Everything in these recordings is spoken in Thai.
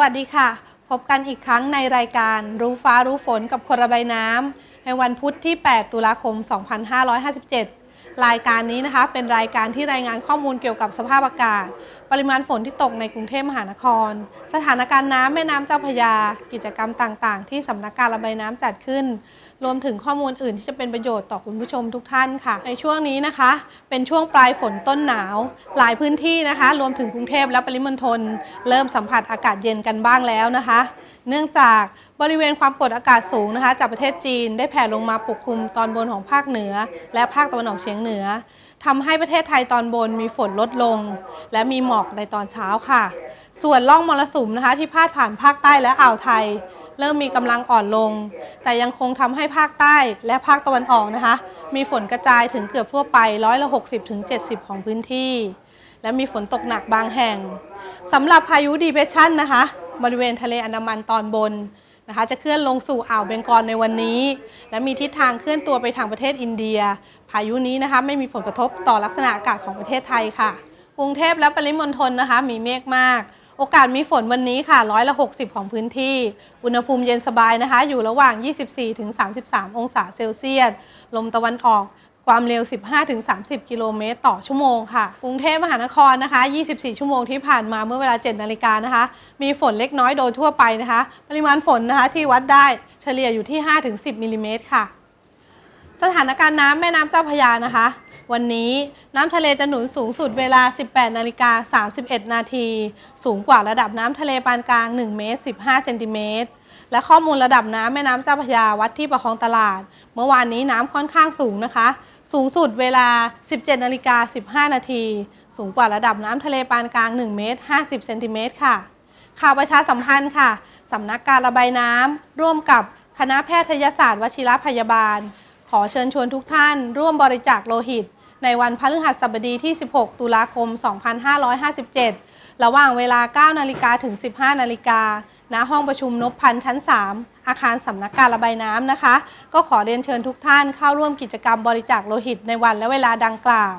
วัสดีค่ะ พบกันอีกครั้งในรายการรู้ฟ้ารู้ฝนกับคนระบายน้ำในวันพุธที่ 8 ตุลาคม 2557 รายการนี้นะคะ เป็นรายการที่รายงานข้อมูลเกี่ยวกับสภาพอากาศ ปริมาณฝนที่ตกในกรุงเทพมหานคร สถานการณ์น้ำแม่น้ำเจ้าพยา กิจกรรมต่าง ๆ ที่สำนักการระบายน้ำจัดขึ้น รวมถึงข้อมูลอื่นที่จะเป็นประโยชน์ต่อคุณผู้ชมทุกท่านค่ะ ในช่วงนี้นะคะ เป็นช่วงปลายฝนต้นหนาว หลายพื้นที่นะคะ รวมถึงกรุงเทพและปริมณฑลเริ่มสัมผัสอากาศเย็นกันบ้างแล้วนะคะ เนื่องจากบริเวณความกดอากาศสูงนะคะ จากประเทศจีนได้แผ่ลงมาปกคลุมตอนบนของภาคเหนือ และภาคตะวันออกเฉียงเหนือทำให้ประเทศไทยตอนบนมีฝนลดลง และมีหมอกในตอนเช้าค่ะ ส่วนล่องมรสุมนะคะ ที่พาดผ่านภาคใต้และอ่าวไทย เริ่มมีกำลังอ่อนลง แต่ยังคงทำให้ภาคใต้และภาคตะวันออกนะคะ มีฝนกระจายถึงเกือบทั่วไปร้อยละ60ถึง70 ของพื้นที่ และมีฝนตกหนักบางแห่งสำหรับพายุดีเพรสชันนะคะ บริเวณทะเลอันดามันตอนบนนะคะจะเคลื่อนลงสู่อ่าวเบงกอลในวันนี้ และมีทิศทางเคลื่อนตัวไปทางประเทศอินเดีย พายุนี้นะคะไม่มีผลกระทบต่อลักษณะอากาศของประเทศไทยค่ะ กรุงเทพและปริมณฑลนะคะ มีเมฆมาก โอกาสมีฝนวันนี้ค่ะร้อยละ 60 ของพื้นที่ อุณหภูมิเย็นสบายนะคะ อยู่ระหว่าง 24ถึง33 องศาเซลเซียส ลมตะวันออกความเร็ว 15ถึง30 กิโลเมตรต่อชั่วโมงค่ะ กรุงเทพมหานครนะคะ 24 ชั่วโมงที่ผ่านมาเมื่อเวลา 7 นาฬิกานะคะ มีฝนเล็กน้อยโดยทั่วไปนะคะ ปริมาณฝนนะคะที่วัดได้เฉลี่ยอยู่ที่5ถึง10 มิลลิเมตรค่ะ สถานการณ์น้ำแม่น้ำเจ้าพยานะคะ วันนี้น้ำทะเลจะหนุนสูงสุดเวลา 18 นาฬิกา 31 นาที สูงกว่าระดับน้ำทะเลปานกลาง 1 เมตร 15 เซนติเมตร และข้อมูลระดับน้ำแม่น้ำเจ้าพระยาวัดที่ประคองตลาด เมื่อวานนี้น้ำค่อนข้างสูงนะคะ สูงสุดเวลา 17 นาฬิกา 15 นาที สูงกว่าระดับน้ำทะเลปานกลาง 1 เมตร 50 เซนติเมตรค่ะ ข่าวประชาสัมพันธ์ค่ะสำนักการระบายน้ำร่วมกับคณะแพทยศาสตร์วชิรพยาบาล ขอเชิญชวนทุกท่าน ร่วมบริจาคโลหิต ในวันพฤหัสบดีที่ 16 ตุลาคม 2557 ระหว่างเวลา 9 นาฬิกาถึง 15 นาฬิกาณห้องประชุมนพพันธ์ชั้น 3 อาคารสำนักการระบายน้ำนะคะ ก็ขอเรียนเชิญทุกท่านเข้าร่วมกิจกรรมบริจาคโลหิตในวันและเวลาดังกล่าว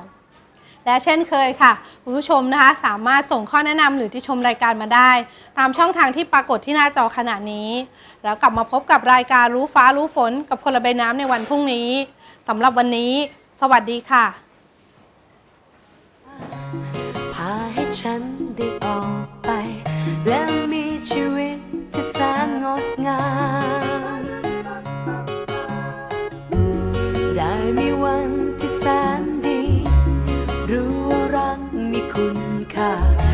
และเช่นเคยค่ะคุณผู้ชมนะคะ สามารถส่งข้อแนะนำหรือที่ชมรายการมาได้ ตามช่องทางที่ปรากฏที่หน้าจอขณะนี้ แล้วกลับมาพบกับรายการรู้ฟ้ารู้ฝน กับคนระบายน้ำในวันพรุ่งนี้สำหรับวันนี้ สวัสดีค่ะ car.